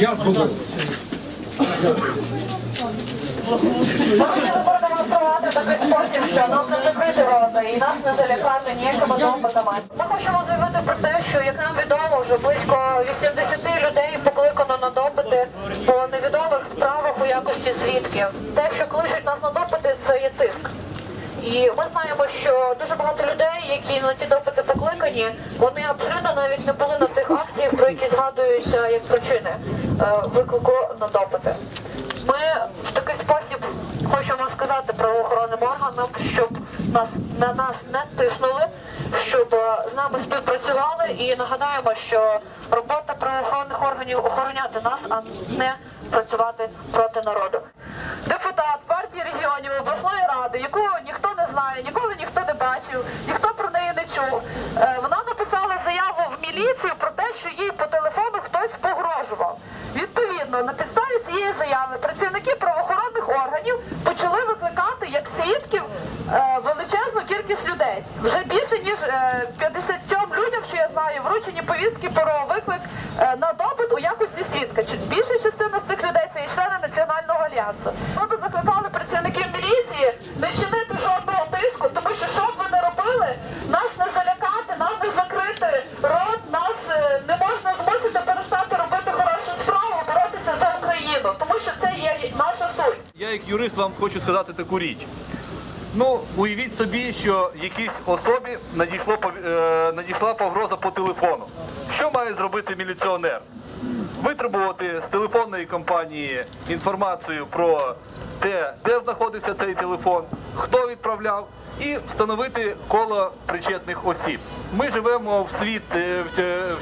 Я згоден. Ми продемонструвати такий спосіб, що нам не закрити рота і нас не залякати ніякими допитами. Ми хочемо заявити про те, що як нам відомо, вже близько 80 людей покликано на допити по невідомих справах у якості свідків. Те, що кличуть нас на допити, це є тиск. І ми знаємо, що дуже багато людей, які на ті допити покликані, вони абсолютно навіть не були на тих акціях, про які згадуються як причини е, виклику на допити. Ми в такий спосіб хочемо сказати правоохоронним органам, щоб нас на нас не тиснули, щоб е, з нами співпрацювали і нагадаємо, що робота правоохоронних органів охороняти нас, а не працювати проти народу. Що я знаю, вручені повістки про виклик е, на допит у якості свідка. Більша частина цих людей це і члени національного альянсу. Ми би закликали працівників міліції не чинити жодного тиску, тому що що б ви не робили, нас не залякати, нам не закрити рот, нас е, не можна змусити перестати робити хорошу справу, боротися за Україну, тому що це є наша суть. Я як юрист вам хочу сказати таку річ. Ну, уявіть собі, що якійсь особі надійшло, е, надійшла погроза по телефону. Що має зробити міліціонер? Витребувати з телефонної компанії інформацію про те, де знаходився цей телефон, хто відправляв, і встановити коло причетних осіб. Ми живемо в світ е,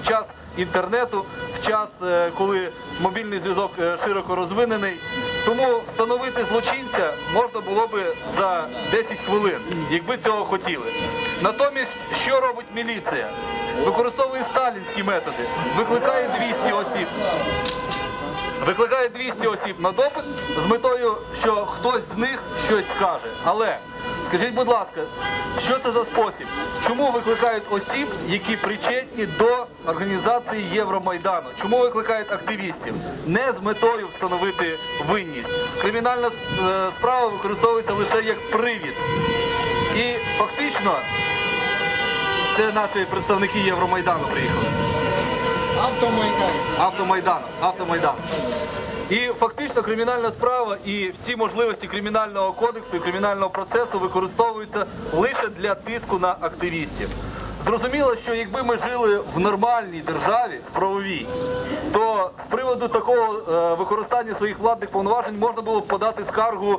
в, час інтернету, в час, е, коли мобільний зв'язок широко розвинений. Тому встановити злочинця можна було би за 10 хвилин, якби цього хотіли. Натомість, що робить міліція? Використовує сталінські методи, викликає 200 осіб. Викликає 200 осіб на допит з метою, що хтось з них щось скаже. Але скажіть, будь ласка, що це за спосіб? Чому викликають осіб, які причетні до організації Євромайдану? Чому викликають активістів? Не з метою встановити винність. Кримінальна е, справа використовується лише як привід. І фактично це наші представники Євромайдану приїхали. Автомайдан. Автомайдану, автомайдану. І фактично кримінальна справа і всі можливості кримінального кодексу і кримінального процесу використовуються лише для тиску на активістів. Зрозуміло, що якби ми жили в нормальній державі, в правовій, то з приводу такого е, використання своїх владних повноважень можна було б подати скаргу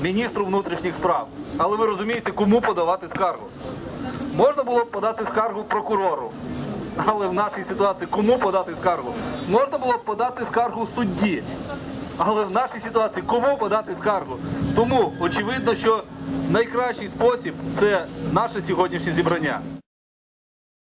міністру внутрішніх справ. Але ви розумієте, кому подавати скаргу? Можна було б подати скаргу прокурору. Але в нашій ситуації кому подати скаргу? Можна було б подати скаргу судді. Але в нашій ситуації кому подати скаргу? Тому очевидно, що найкращий спосіб це наше сьогоднішнє зібрання.